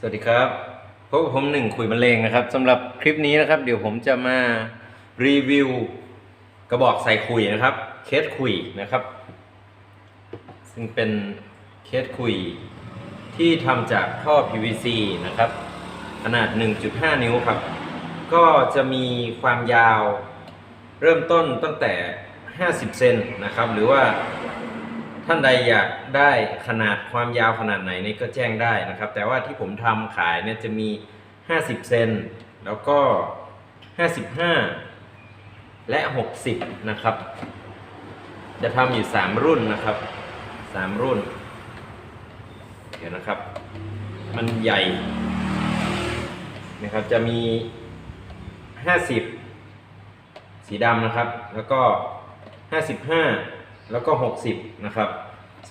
สวัสดีครับพบกับผมหนึ่งคุยมะเร็งนะครับสำหรับคลิปนี้นะครับ เดี๋ยวผมจะมารีวิวกระบอกใส่คุยนะครับ เคสคุยนะครับ ซึ่งเป็นเคสคุยที่ทำจากท่อ PVC นะครับ ขนาด 1.5 นิ้วครับ ก็จะมีความยาวเริ่มต้นตั้งแต่ 50 เซนนะครับ หรือว่า ท่านใดอยากได้ขนาดความยาวขนาดไหนนี่ก็แจ้งได้นะครับ แต่ว่าที่ผมทำขายเนี่ยจะมี 50 เซนแล้วก็ 55 และ 60 นะครับ จะทำอยู่ 3 รุ่นนะครับ 3 รุ่น เดี๋ยวนะครับ มันใหญ่นะครับจะมี 50 สีดำนะครับ แล้วก็ 55 แล้วก็ 60 นะครับ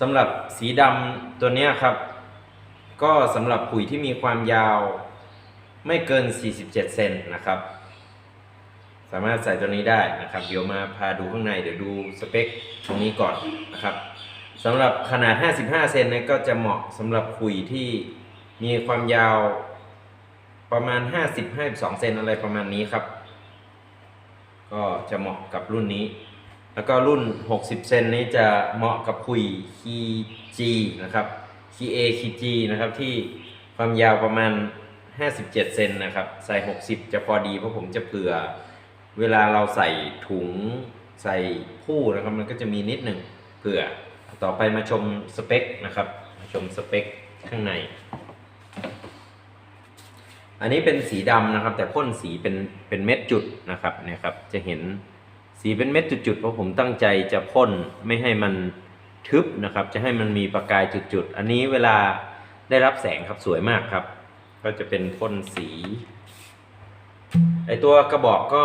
สำหรับสีดำตัวนี้ครับ ก็สำหรับปุ๋ยที่มีความยาวไม่เกิน 47 เซนนะครับ สามารถใส่ตัวนี้ได้นะครับ เดี๋ยวมาพาดูข้างในเดี๋ยวดูสเปคตรงนี้ก่อนนะครับสำหรับขนาด 55 เซนเนี่ยก็จะเหมาะสำหรับขุยที่มีความยาวประมาณ 50-52 เซนอะไรประมาณนี้ครับ ก็จะเหมาะกับรุ่นนี้ แล้วก็รุ่น 60 เซนนี้จะเหมาะกับคุยคีย์ G นะครับคีย์ A คีย์ G นะครับที่ความยาวประมาณ 57 เซนนะครับ ใส่ 60 จะพอดีเพราะผมจะเผื่อเวลาเราใส่ถุงใส่ผู้นะครับมันก็จะมีนิดหนึ่งเผื่อต่อไปมาชมสเปคนะครับมาชมสเปคข้างใน อันนี้เป็นสีดำนะครับ แต่พ่นสีเป็นเป็นเม็ดจุดนะครับเนี่ยครับจะเห็น สีเป็นเม็ดจุดๆเพราะผมตั้งใจจะพ่นไม่ให้มันทึบนะครับ จะให้มันมีประกายจุดๆ อันนี้เวลาได้รับแสงครับสวยมากครับ ก็จะเป็นพ่นสีไอตัวกระบอกก็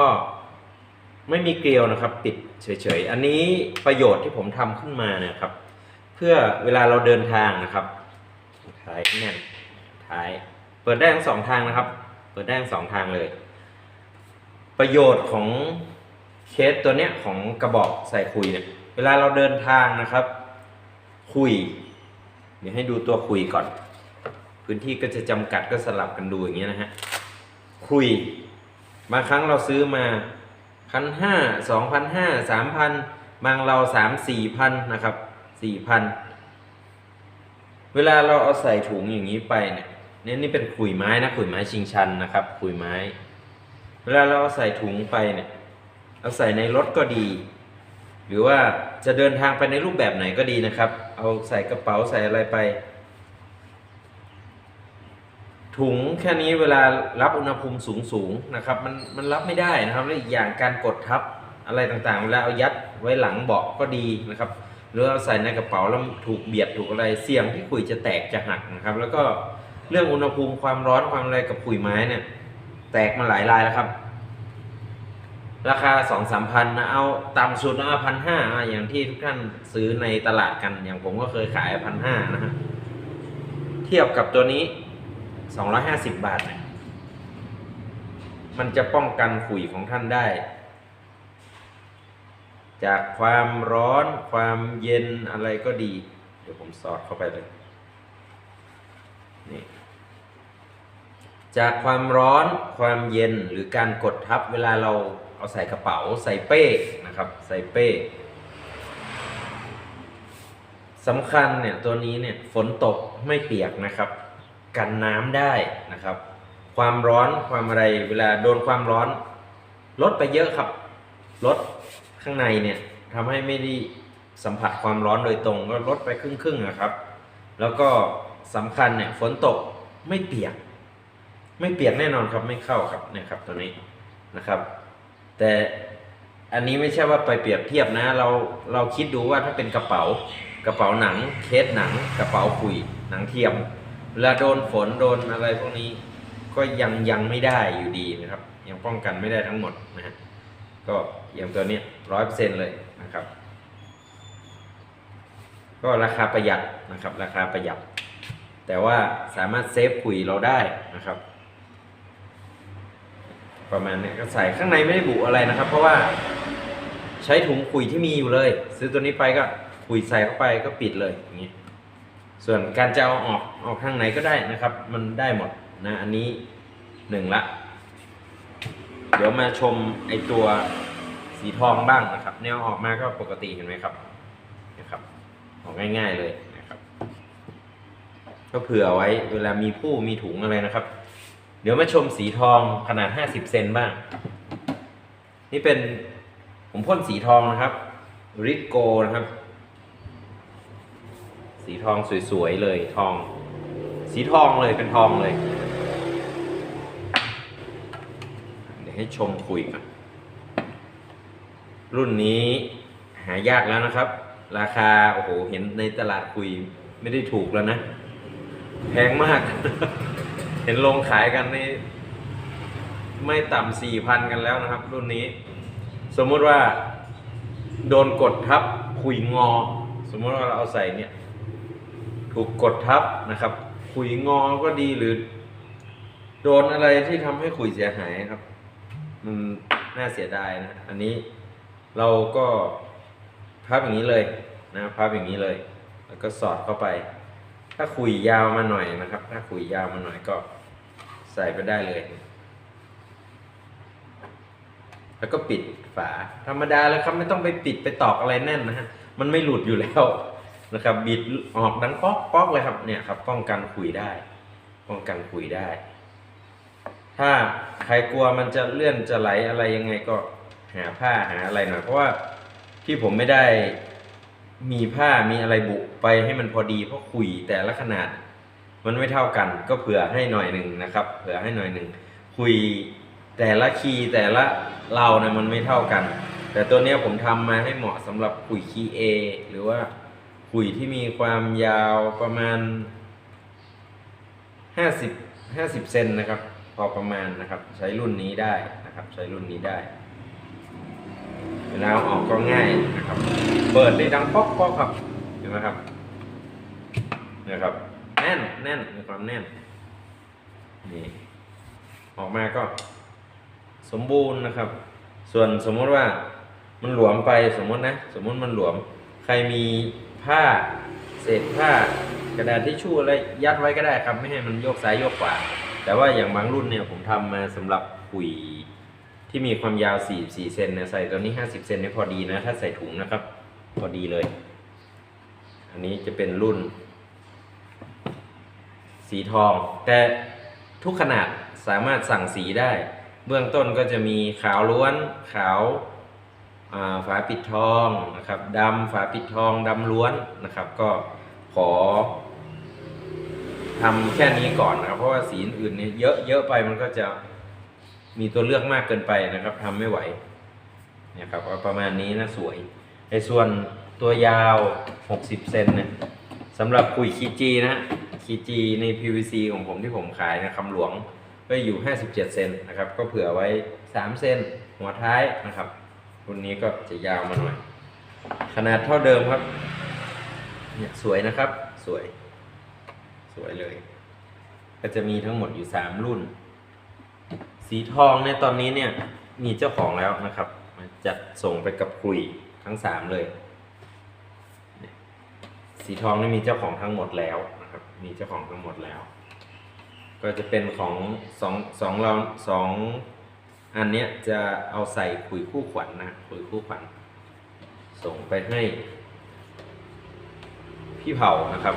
ไม่มีเกลียวนะครับ ติดเฉยๆ อันนี้ประโยชน์ที่ผมทำขึ้นมาเนี่ยครับ เพื่อเวลาเราเดินทางนะครับท้ายแน่นท้าย เปิดได้ทั้งสองทางนะครับ เปิดได้ทั้งสองทางเลย ประโยชน์ของ เคสตัวเนี้ยของกระบอกใส่คุยเนี่ย เวลาเราเดินทางนะครับ คุย เดี๋ยวให้ดูตัวคุยก่อน พื้นที่ก็จะจำกัดก็สลับกันดูอย่างเงี้ยนะฮะ คุย บางครั้งเราซื้อมาพันห้าสองพันห้าสามพันบางเราสามสี่พันนะครับสี่พันเวลาเราเอาใส่ถุงอย่างนี้ไปเนี่ยเนี่ยนี่เป็นขุยไม้นะขุยไม้ชิงชันนะครับขุยไม้ เวลาเราเอาใส่ถุงไปเนี่ย เอาใส่ในรถก็ดี หรือว่าจะเดินทางไปในรูปแบบไหนก็ดีนะครับ เอาใส่กระเป๋าใส่อะไรไป ถุงแค่นี้เวลารับอุณหภูมิสูงสูงนะครับ มันมันรับไม่ได้นะครับและอีกอย่างการกดทับอะไรต่างๆ เวลาเอายัดไว้หลังเบาะก็ดีนะครับ หรือเอาใส่ในกระเป๋าแล้วถูกเบียดถูกอะไรเสี่ยงที่ขุยจะแตกจะหักนะครับ แล้วก็เรื่องอุณหภูมิความร้อนความอะไรกับขุยไม้เนี่ย แตกมาหลายรายแล้วครับ ราคาสองสามพันนะเอาต่ำสุดนะพันห้าอย่างที่ทุกท่านซื้อในตลาดกันอย่างผมก็เคยขายพันห้านะฮะเทียบกับตัวนี้สองร้อยห้าสิบบาทเนี่ยมันจะป้องกันขุยของท่านได้ จากความร้อนความเย็นอะไรก็ดี เดี๋ยวผมสอดเข้าไปเลยนี่จากความร้อนความเย็นหรือการกดทับเวลาเรา เอาใส่กระเป๋าใส่เป้นะครับ ใส่เป้สำคัญเนี่ยตัวนี้เนี่ยฝนตกไม่เปียกนะครับ กันน้ำได้นะครับ ความร้อนความอะไรเวลาโดนความร้อน ลดไปเยอะครับ ลดข้างในเนี่ยทำให้ไม่ได้สัมผัสความร้อนโดยตรงก็ลดไปครึ่งๆนะครับ แล้วก็สำคัญเนี่ยฝนตกไม่เปียก ไม่เปียกแน่นอนครับไม่เข้าครับเนี่ยครับตัวนี้นะครับ แต่อันนี้ไม่ใช่ว่าไปเปรียบเทียบนะ เราเราคิดดูว่าถ้าเป็นกระเป๋ากระเป๋าหนังเคสหนัง กระเป๋าคุยหนังเทียมเวลาโดนฝนโดนอะไรพวกนี้ ก็ยังยังไม่ได้อยู่ดีนะครับ ยังป้องกันไม่ได้ทั้งหมดนะฮะก็อย่างตัวนี้ร้อยเปอร์เซ็นเลยนะครับ ก็ราคาประหยัดนะครับ ราคาประหยัด แต่ว่าสามารถเซฟคุยเราได้นะครับ ประมาณนี้ก็ใส่ข้างในไม่ได้บุอะไรนะครับ เพราะว่าใช้ถุงคุยที่มีอยู่เลย ซื้อตัวนี้ไปก็คุยใส่เข้าไปก็ปิดเลยอย่างนี้ส่วนการจะเอาออกออกทางไหนก็ได้นะครับ มันได้หมดนะอันนี้หนึ่งละ เดี๋ยวมาชมไอตัวสีทองบ้างนะครับ แนวออกมาก็ปกติเห็นไหมครับนะครับออกง่าย ๆเลยนะครับ ก็เผื่อไว้เวลามีผู้มีถุงอะไรนะครับ เดี๋ยวมาชมสีทองขนาด 50 เซนบ้าง นี่เป็นผมพ่นสีทองนะครับริโกนะครับ สีทองสวยๆเลยทอง สีทองเลยเป็นทองเลย เดี๋ยวให้ชมคุยกัน รุ่นนี้หายากแล้วนะครับ ราคา โอ้โห เห็นในตลาดคุยไม่ได้ถูกแล้วนะ แพงมาก เห็นลงขายกันนี่ไม่ต่ำสี่พันกันแล้วนะครับ รุ่นนี้ สมมุติว่า โดนกดทับคุยงอ สมมติว่าเราเอาใส่เนี่ย ถูกกดทับนะครับขุยงอก็ดีหรือ โดนอะไรที่ทำให้ขุยเสียหายครับ มันน่าเสียดายนะ อันนี้เราก็พับอย่างนี้เลยนะพับอย่างนี้เลย แล้วก็สอดเข้าไปาขุยยาวมาหน่อยนะครับ ถ้าขุยยาวมาหน่อยก็ใส่ไปได้เลย แล้วก็ปิดฝา ธรรมดาแล้วครับไม่ต้องไปปิดไปตอกอะไรแน่นนะฮะ มันไม่หลุดอยู่แล้วนะครับ บิดออกดังป๊อกป๊อกเลยครับ เนี่ยครับ ป้องกันขุยได้ ป้องกันขุยได้ ถ้าใครกลัวมันจะเลื่อนจะไหลอะไรยังไงก็หาผ้าหาอะไรหน่อยเพราะว่าที่ผมไม่ได้ มีผ้ามีอะไรบุไปให้มันพอดีเพราะขุยแต่ละขนาด มันไม่เท่ากัน ก็เผื่อให้หน่อยหนึ่งนะครับ เผื่อให้หน่อยหนึ่งคุยแต่ละคีย์แต่ละเราเนี่ยมันไม่เท่ากัน แต่ตัวเนี้ยผมทำมาให้เหมาะสำหรับคุยคีย์ A หรือว่าคุยที่มีความยาวประมาณ50 50เซนนะครับ พอประมาณนะครับ ใช้รุ่นนี้ได้นะครับ ใช้รุ่นนี้ได้ เวลาเออกก็ง่ายนะครับ เปิดได้ดังป๊อกป๊อกครับเห็นไหมครับนะครับแน่นแน่นมีความแน่นนี่ออกมาก็ สมบูรณ์นะครับ ส่วนสมมติว่ามันหลวมไปสมมตินะ สมมติมันหลวม ใครมีผ้าเศษผ้ากระดาษทิชชู่อะไรยัดไว้ก็ได้ครับ ไม่ให้มันโยกซ้ายโยกขวาแต่ว่าอย่างบางรุ่นเนี่ยผมทำมาสำหรับขุย ที่มีความยาว 44 เซนเนี่ยใส่ตัวนี้ 50 เซนนี่พอดีนะ ถ้าใส่ถุงนะครับ พอดีเลย อันนี้จะเป็นรุ่น สีทอง แต่ทุกขนาดสามารถสั่งสีได้ เบื้องต้นก็จะมีขาวล้วน ขาวฝาปิดทองนะครับดำฝาปิดทองดำล้วนนะครับ ก็ขอทำแค่นี้ก่อนนะครับ เพราะว่าสีอื่นเนี่ยเยอะเยอะไปมันก็จะ มีตัวเลือกมากเกินไปนะครับทำไม่ไหวเนี่ยครับเอาประมาณนี้นะสวยในส่วนตัวยาว 60 เซนเนี่ยสำหรับคุยคีจีนะคีจีใน PVC ของผมที่ผมขายนะคำหลวงก็อยู่ 57 เซนนะครับ ก็เผื่อไว้ 3 เซนหัวท้ายนะครับรุ่นนี้ก็จะยาวมาหน่อย ขนาดเท่าเดิมครับเนี่ยสวยนะครับสวย สวยเลย ก็จะมีทั้งหมดอยู่ 3 รุ่น สีทองในตอนนี้เนี่ยมีเจ้าของแล้วนะครับมาจัดส่งไปกับคุยทั้ง3เลย สีทองนี่มีเจ้าของทั้งหมดแล้วนะครับ มีเจ้าของทั้งหมดแล้ว ก็จะเป็นของสองสองเราสองอันเนี้ยจะเอาใส่ขุยคู่ขวัญนะขุยคู่ขวัญส่งไปให้ พี่เผานะครับ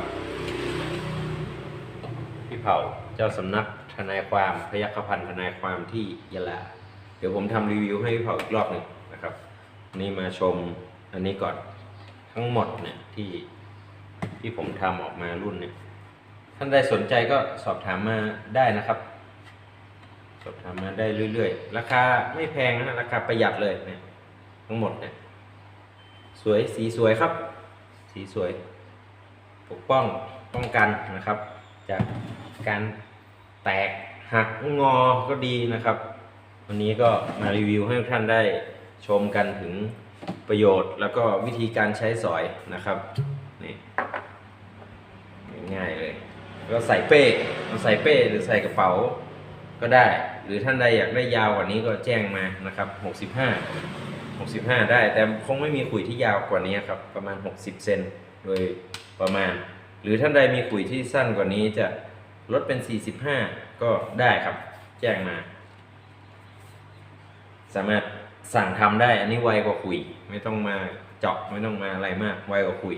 พี่เผาเจ้าสำนัก ทนายความพยัคฆพันธ์ทนายความที่ยะลา เดี๋ยวผมทำรีวิวให้พี่เผาอีกรอบหนึ่งนะครับ นี่มาชมอันนี้ก่อนทั้งหมดเนี่ยที่ที่ผมทำออกมารุ่นเนี่ยท่านใดสนใจก็สอบถามมาได้นะครับ สอบถามมาได้เรื่อยๆ ราคาไม่แพงนะราคาประหยัดเลยเนี่ยทั้งหมดเนี่ยสวยสีสวยครับ สีสวย ปกป้องป้องกันนะครับ จากการ แตกหักงอก็ดีนะครับ วันนี้ก็มารีวิวให้ทุกท่านได้ชมกันถึงประโยชน์ แล้วก็วิธีการใช้สอยนะครับนี่ง่ายเลย ก็ใส่เป้เอาใส่เป้หรือใส่กระเป๋าก็ได้ หรือท่านใดอยากได้ยาวกว่านี้ก็แจ้งมานะครับ 65 65 ได้ แต่คงไม่มีขุยที่ยาวกว่านี้ครับ ประมาณ 60 เซนโดยประมาณ หรือท่านใดมีขุยที่สั้นกว่านี้จะ ลดเป็น 45 ก็ได้ครับ แจ้งมา สามารถสั่งทำได้ อันนี้ไวกว่าคุย ไม่ต้องมาเจาะไม่ต้องมาอะไรมาก ไวกว่าคุย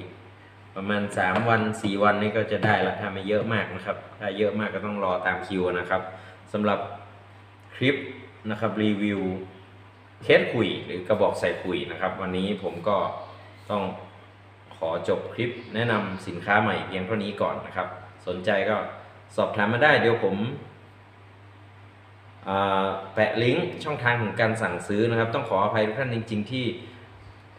ประมาณ 3 วัน 4 วันนี้ก็จะได้ละถ้าไม่เยอะมากนะครับ ถ้าเยอะมากก็ต้องรอตามคิวนะครับสำหรับคลิปนะครับรีวิวเคสคุยหรือกระบอกใส่คุยนะครับ วันนี้ผมก็ต้องขอจบคลิปแนะนำสินค้าใหม่เพียงเท่านี้ก่อนนะครับ สนใจก็ สอบถามมาได้เดี๋ยวผมแปะลิงก์ช่องทางของการสั่งซื้อนะครับ ต้องขออภัยทุกท่านจริง ๆ ที่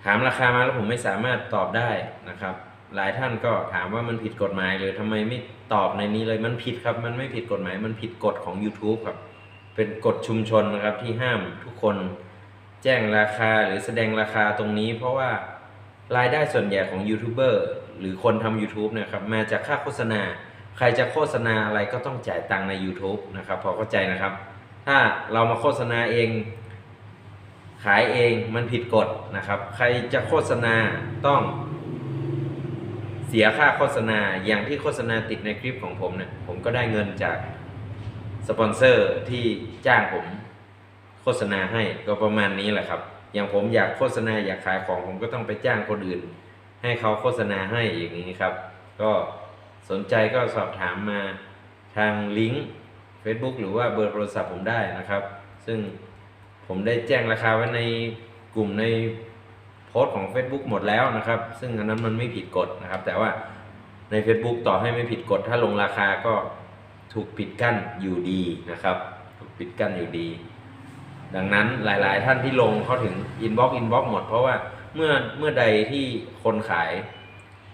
ถามราคามาแล้วผมไม่สามารถตอบได้นะครับ หลายท่านก็ถามว่ามันผิดกฎหมายเลยทำไมไม่ตอบในนี้เลยมันผิดครับ มันไม่ผิดกฎหมายมันผิดกฎของ YouTube ครับ เป็นกฎชุมชนนะครับที่ห้ามทุกคนแจ้งราคาหรือแสดงราคาตรงนี้ เพราะว่ารายได้ส่วนใหญ่ของยูทูบเบอร์หรือคนทำ YouTube นะครับมาจากค่าโฆษณา ใครจะโฆษณาอะไรก็ต้องจ่ายตังค์ใน YouTube นะครับ พอเข้าใจนะครับ ถ้าเรามาโฆษณาเอง ขายเองมันผิดกฎนะครับ ใครจะโฆษณาต้องเสียค่าโฆษณาอย่างที่โฆษณาติดในคลิปของผมเนี่ยผมก็ได้เงินจากสปอนเซอร์ที่จ้างผมโฆษณาให้ก็ประมาณนี้แหละครับ อย่างผมอยากโฆษณาอยากขายของผมก็ต้องไปจ้างคนอื่น ให้เขาโฆษณาให้อย่างนี้ครับ ก็ สนใจก็สอบถามมาทางลิงก์ Facebook หรือว่าเบอร์โทรศัพท์ผมได้นะครับ ซึ่งผมได้แจ้งราคาไว้ในกลุ่มในโพสต์ของ Facebook หมดแล้วนะครับ ซึ่งอันนั้นมันไม่ผิดกฎนะครับ แต่ว่าใน Facebook ต่อให้ไม่ผิดกฎถ้าลงราคาก็ถูกปิดกั้นอยู่ดีนะครับ ถูกปิดกั้นอยู่ดี ดังนั้นหลาย ๆ ท่านที่ลงเขาถึง inbox inbox หมด เพราะว่าเมื่อเมื่อใดที่คนขาย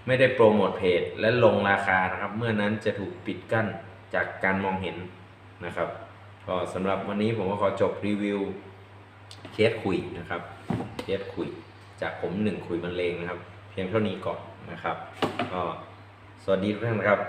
ไม่ได้โปรโมทเพจและลงราคานะครับ เมื่อนั้นจะถูกปิดกั้นจากการมองเห็นนะครับ ก็สำหรับวันนี้ผมก็ขอจบรีวิวเคสคุยนะครับเคสคุย จากผมหนึ่งคุยบรรเลงนะครับ เพียงเท่านี้ก่อนนะครับ ก็สวัสดีทุกท่านครับ